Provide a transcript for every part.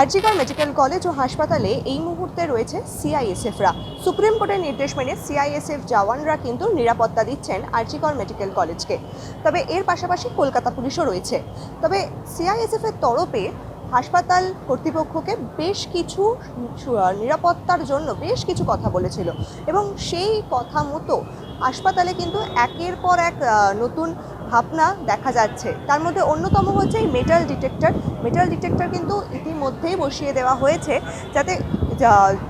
RG Kar medical college ও হাসপাতালে এই মুহূর্তে রয়েছে সিআইএসএফরা। সুপ্রিম কোর্টের নির্দেশ মেনে সিআইএসএফ জওয়ানরা কিন্তু নিরাপত্তা দিচ্ছেন আরজিকর মেডিকেল কলেজকে। তবে এর পাশাপাশি কলকাতা পুলিশও রয়েছে। তবে সিআইএসএফের তরফে হাসপাতাল কর্তৃপক্ষকে বেশ কিছু নিরাপত্তার জন্য বেশ কিছু কথা বলেছিল। এবং সেই কথা মতো হাসপাতালে কিন্তু একের পর এক নতুন ভাবনা দেখা যাচ্ছে। তার মধ্যে অন্যতম হচ্ছে এই মেটাল ডিটেক্টর মেটাল ডিটেক্টর কিন্তু ইতিমধ্যেই বসিয়ে দেওয়া হয়েছে যাতে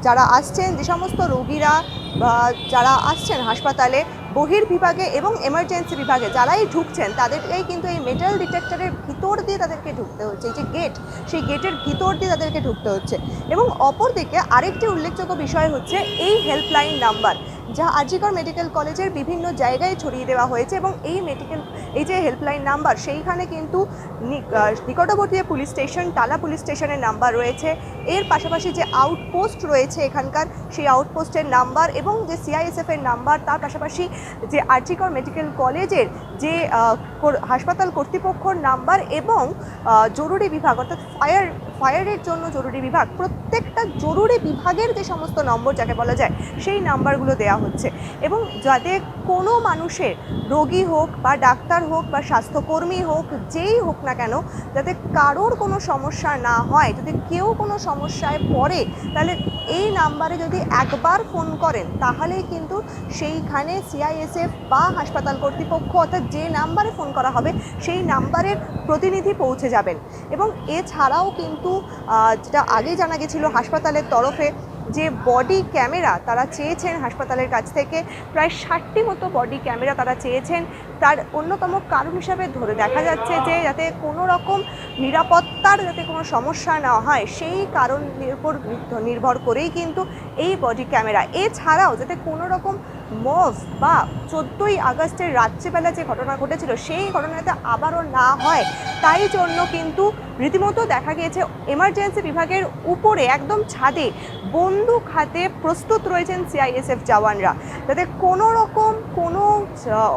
যারা আসছেন, যে সমস্ত রোগীরা বা যারা আসছেন হাসপাতালে, বহির বিভাগে এবং এমার্জেন্সি বিভাগে যারাই ঢুকছেন, তাদেরকেই কিন্তু এই মেটাল ডিটেক্টরের ভিতর দিয়ে তাদেরকে ঢুকতে হচ্ছে। এই যে গেট সেই গেটের ভিতর দিয়ে তাদেরকে ঢুকতে হচ্ছে। এবং অপরদিকে আরেকটি উল্লেখযোগ্য বিষয় হচ্ছে এই হেল্পলাইন নাম্বার যা আজিকর মেডিকেল কলেজের বিভিন্ন জায়গায় ছড়িয়ে দেওয়া হয়েছে এবং এই মেডিকেল এই যে হেল্পলাইন নাম্বার সেইখানে কিন্তু নিকটবর্তী পুলিশ স্টেশন টালা পুলিশ স্টেশনের নাম্বার রয়েছে। এর পাশাপাশি যে আউটপোস্ট রয়েছে এখানকার সেই আউটপোস্টের নাম্বার এবং যে সিআইএসএফ এর নাম্বার তার পাশাপাশি যে আর্চিকর মেডিকেল কলেজের যে হাসপাতাল কর্তৃপক্ষর নাম্বার এবং জরুরি বিভাগ, অর্থাৎ ফায়ার ফায়ারের জন্য জরুরি বিভাগ, প্রত্যেকটা জরুরি বিভাগের যে সমস্ত নম্বর যাকে বলা যায়, সেই নাম্বারগুলো দেওয়া হচ্ছে। এবং যাতে কোনো মানুষের রোগী হোক বা ডাক্তার হোক বা স্বাস্থ্যকর্মী হোক, যেই হোক না কেন, যাতে কারোর কোনো সমস্যা না হয়, যদি কেউ কোনো সমস্যায় পড়ে, তাহলে এই নাম্বারে যদি একবার ফোন করেন, তাহলেই কিন্তু সেইখানে সিআইএসএফ বা হাসপাতাল কর্তৃপক্ষ অর্থাৎ যে নাম্বারে ফোন করা হবে, সেই নাম্বারের প্রতিনিধি পৌঁছে যাবেন। এবং এছাড়াও কিন্তু যেটা আগে জানা গেছিল, হাসপাতালের তরফে যে বডি ক্যামেরা তারা চেয়েছেন হাসপাতালের কাছ থেকে, প্রায় ষাটটি মতো বডি ক্যামেরা তারা চেয়েছেন। তার অন্যতম কারণ হিসাবে ধরে দেখা যাচ্ছে যে, যাতে কোনো রকম নিরাপত্তার যাতে কোনো সমস্যা না হয়, সেই কারণের উপর নির্ভর করেই কিন্তু এই বডি ক্যামেরা। এছাড়াও যাতে কোনো রকম মফ বা চোদ্দোই আগস্টের রাত্রিবেলা যে ঘটনা ঘটেছিল, সেই ঘটনাটা আবারও না হয়, তাই জন্য কিন্তু রীতিমতো দেখা গিয়েছে এমার্জেন্সি বিভাগের উপরে একদম ছাদে বন্দুক হাতে প্রস্তুত রয়েছেন সিআইএসএফ জওয়ানরা। যাতে কোনো রকম কোনো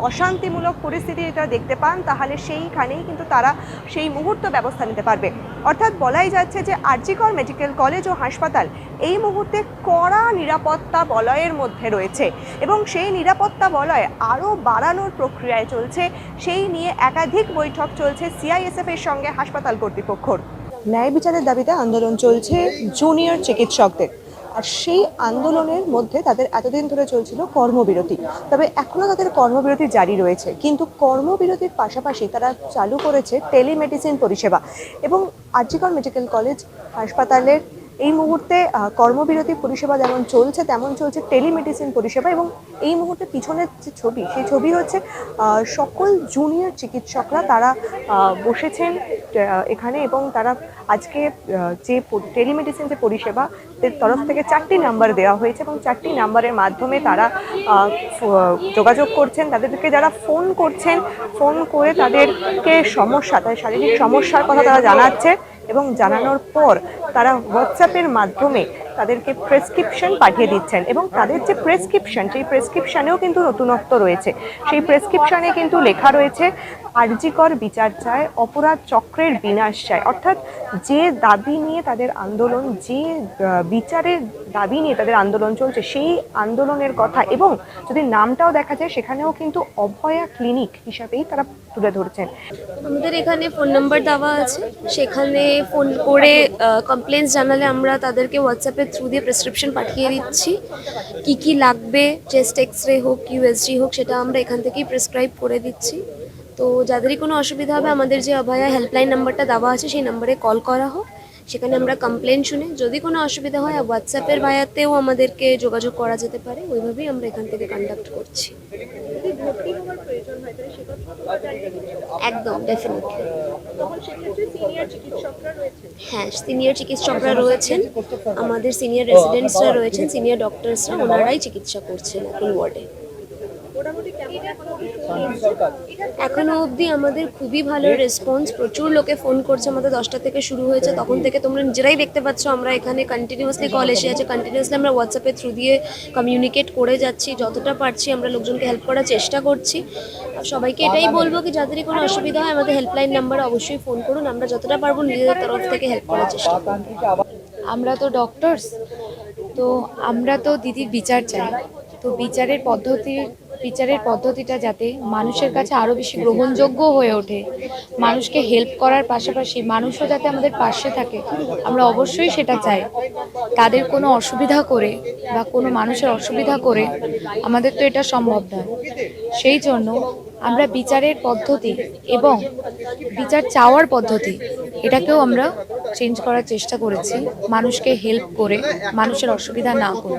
অশান্তিমূলক পরিস্থিতি এটা দেখতে পান, তাহলে সেইখানেই কিন্তু তারা সেই মুহূর্ত ব্যবস্থা নিতে পারবে। অর্থাৎ বলাই যাচ্ছে যে আরজিকর মেডিকেল কলেজ ও হাসপাতাল এই মুহূর্তে কড়া নিরাপত্তা বলয়ের মধ্যে রয়েছে এবং সেই নিরাপত্তা বলয় আরও বাড়ানোর প্রক্রিয়ায় চলছে। সেই নিয়ে একাধিক বৈঠক চলছে সিআইএসএফ এর সঙ্গে হাসপাতাল কর্তৃপক্ষর ন্যায় বিচারের দাবিতে আন্দোলন চলছে জুনিয়র চিকিৎসকদের। আর সেই আন্দোলনের মধ্যে তাদের এতদিন ধরে চলছিল কর্মবিরতি। তবে এখনও তাদের কর্মবিরতি জারি রয়েছে। কিন্তু কর্মবিরতির পাশাপাশি তারা চালু করেছে টেলিমেডিসিন পরিষেবা। এবং আর্জিকর মেডিকেল কলেজ হাসপাতালের এই মুহূর্তে কর্মবিরতি পরিষেবা যেমন চলছে, তেমন চলছে টেলিমেডিসিন পরিষেবা এবং এই মুহূর্তে পিছনের যে ছবি, সেই ছবি হচ্ছে সকল জুনিয়র চিকিৎসকরা তারা বসেছেন এখানে এবং তারা আজকে যে টেলিমেডিসিন যে পরিষেবা তরফ থেকে চারটি নাম্বার দেওয়া হয়েছে এবং চারটি নাম্বারের মাধ্যমে তারা যোগাযোগ করছেন। তাদেরকে যারা ফোন করছেন, ফোন করে তাদেরকে সমস্যা, তাদের শারীরিক সমস্যার কথা তারা জানাচ্ছে। এবং জানানোর পর তারা হোয়াটসঅ্যাপের মাধ্যমে তাদেরকে প্রেসক্রিপশন পাঠিয়ে দিচ্ছেন এবং তাদের যে প্রেসক্রিপশন সেই প্রেসক্রিপশনেও কিন্তু নতুনত্ব রয়েছে। সেই প্রেসক্রিপশনে কিন্তু লেখা রয়েছে, আর্জিকর বিচার চায়, অপরাধ চক্রের বিনাশ চায়। অর্থাৎ যে দাবি নিয়ে তাদের আন্দোলন, যে বিচারের দাবি নিয়ে তাদের আন্দোলন চলছে, সেই আন্দোলনের কথা এবং যদি নামটাও দেখা যায়, সেখানেও কিন্তু অভয়া ক্লিনিক হিসাবেই তারা তুলে ধরছেন। আমাদের এখানে ফোন নাম্বার দেওয়া আছে। সেখানে ফোন করে কমপ্লেন্টস জানালে আমরা তাদেরকে হোয়াটসঅ্যাপের থ্রু দিয়ে প্রেসক্রিপশন পাঠিয়ে দিচ্ছি। কি কি লাগবে চেস্ট এক্স রে হোক ইউএসজি হোক, সেটা আমরা এখান থেকেই প্রেসক্রাইব করে দিচ্ছি। তো যাদেরই কোনো অসুবিধা হবে, আমাদের যে অভয়া হেল্পলাইন নাম্বারটা দেওয়া আছে, সেই নাম্বারে কল করা হোক। সেখানে আমরা কমপ্লেন শুনে যদি কোনো অসুবিধা হয় হোয়াটসঅ্যাপের ভায়াতেও আমাদেরকে যোগাযোগ করা যেতে পারে, ওইভাবেই আমরা এখান থেকে কন্ডাক্ট করছি। একদম ডেফিনেটলি হ্যাঁ সিনিয়র চিকিৎসকরা রয়েছেন। আমাদের সিনিয়র রেসিডেন্টসরা রয়েছেন সিনিয়র ডক্টরসরা ওনারাই চিকিৎসা করছেন এখন ওয়ার্ডে এখনও অবধি আমাদের খুবই ভালো রেসপন্স প্রচুর লোকে ফোন করছে, আমাদের দশটা থেকে শুরু হয়েছে, তখন থেকে তোমরা নিজেরাই দেখতে পাচ্ছ, আমরা এখানে কন্টিনিউয়াসলি কল এসে আছে কন্টিনিউয়াসলি আমরা হোয়াটসঅ্যাপের থ্রু দিয়ে কমিউনিকেট করে যাচ্ছি, যতটা পারছি আমরা লোকজনকে হেল্প করার চেষ্টা করছি। সবাইকে এটাই বলব কি, যাদেরই কোনো অসুবিধা হয়, আমাদের হেল্পলাইন নাম্বারে অবশ্যই ফোন করুন, আমরা যতটা পারব নিজেদের তরফ থেকে হেল্প করার চেষ্টা আমরা তো ডক্টরস তো আমরা তো দিদির বিচার চাই, তো বিচারের পদ্ধতি বিচারের পদ্ধতিটা যাতে মানুষের কাছে আরও বেশি গ্রহণযোগ্য হয়ে ওঠে। মানুষকে হেল্প করার পাশাপাশি মানুষও যাতে আমাদের পাশে থাকে, আমরা অবশ্যই সেটা চাই। তাদের কোনো অসুবিধা করে বা কোনো মানুষের অসুবিধা করে আমাদের তো এটা সম্ভব নয়। সেই জন্য আমরা বিচারের পদ্ধতি এবং বিচার চাওয়ার পদ্ধতি, এটাকেও আমরা চেঞ্জ করার চেষ্টা করেছি। মানুষকে হেল্প করে, মানুষের অসুবিধা না করে।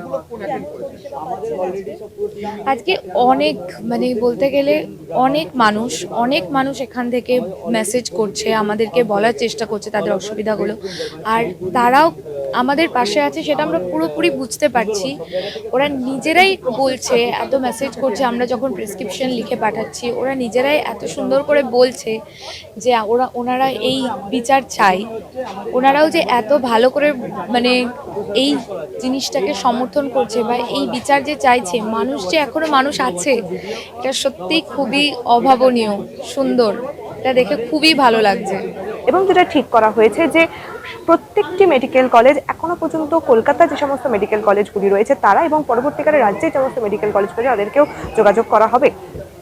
আজকে অনেক মানে বলতে গেলে অনেক মানুষ অনেক মানুষ এখান থেকে মেসেজ করছে, আমাদেরকে বলার চেষ্টা করছে তাদের অসুবিধাগুলো। আর তারাও আমাদের পাশে আছে সেটা আমরা পুরোপুরি বুঝতে পারছি। ওরা নিজেরাই বলছে, এত মেসেজ করছে, আমরা যখন প্রেসক্রিপশন লিখে পাঠাচ্ছি ওরা নিজেরাই এত সুন্দর করে বলছে যে ওরা, ওনারা এই বিচার চাই ওনারাও যে এত ভালো করে মানে এই জিনিসটাকে সমর্থন করছে বা এই বিচার যে চাইছে, মানুষ যে এখনও মানুষ আছে, এটা সত্যিই খুবই অভাবনীয়, সুন্দর। এটা দেখে খুবই ভালো লাগছে। এবং যেটা ঠিক করা হয়েছে যে প্রত্যেকটি মেডিকেল কলেজ এখনও পর্যন্ত কলকাতা যে সমস্ত মেডিকেল কলেজগুলি রয়েছে, তারা এবং পরবর্তীকালে রাজ্যে যে সমস্ত মেডিকেল কলেজগুলি তাদেরকেও যোগাযোগ করা হবে।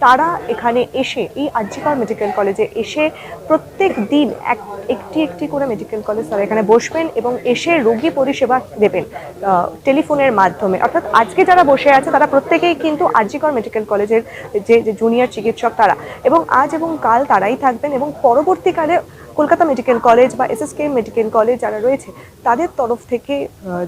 তারা এখানে এসে এই আর্জিকর মেডিকেল কলেজে এসে প্রত্যেক দিন এক, একটি একটি করে মেডিকেল কলেজ তারা এখানে বসবেন এবং এসে রোগী পরিষেবা দেবেন টেলিফোনের মাধ্যমে। অর্থাৎ আজকে যারা বসে আছে, তারা প্রত্যেকেই কিন্তু আরজিকর মেডিকেল কলেজের যে জুনিয়র চিকিৎসক তারা। এবং আজ এবং কাল তারাই থাকবেন এবং পরবর্তীকালে কলকাতা মেডিকেল কলেজ বা এসএসকে মেডিকেল কলেজ যারা রয়েছে, তাদের তরফ থেকে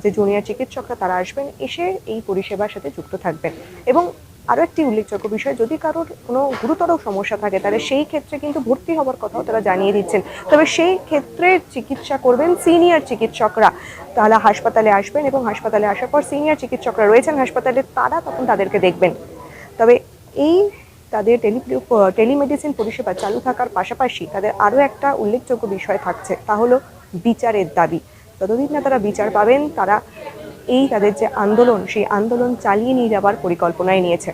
যে জুনিয়র চিকিৎসকরা তারা আসবেন, এসে এই পরিষেবার সাথে যুক্ত থাকবেন। এবং আরও একটি উল্লেখযোগ্য বিষয়, যদি কারোর কোনো গুরুতর সমস্যা থাকে, তাহলে সেই ক্ষেত্রে কিন্তু ভর্তি হওয়ার কথাও তারা জানিয়ে দিচ্ছেন। তবে সেই ক্ষেত্রে চিকিৎসা করবেন সিনিয়র চিকিৎসকরা। তাহলে হাসপাতালে আসবেন এবং হাসপাতালে আসার পর সিনিয়র চিকিৎসকরা রয়েছেন হাসপাতালে, তারা তখন তাদেরকে দেখবেন। তবে এই তাদের টেলি টেলিমেডিসিন পরিষেবা চালু থাকার পাশাপাশি তাদের আরও একটা উল্লেখযোগ্য বিষয় থাকছে, তা হলো বিচারের দাবি। যতদিন না তারা বিচার পাবেন, তারা এই তাদের যে আন্দোলন, সেই আন্দোলন চালিয়ে নিয়ে যাবার পরিকল্পনায় নিয়েছে।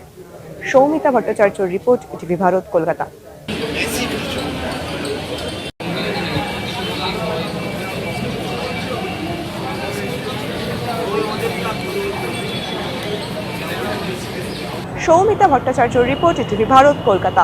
সৌমিতা ভট্টাচার্যর রিপোর্ট এটি Bharat, Kolkata. Soumita Bhattacharya report TV Bharat Kolkata.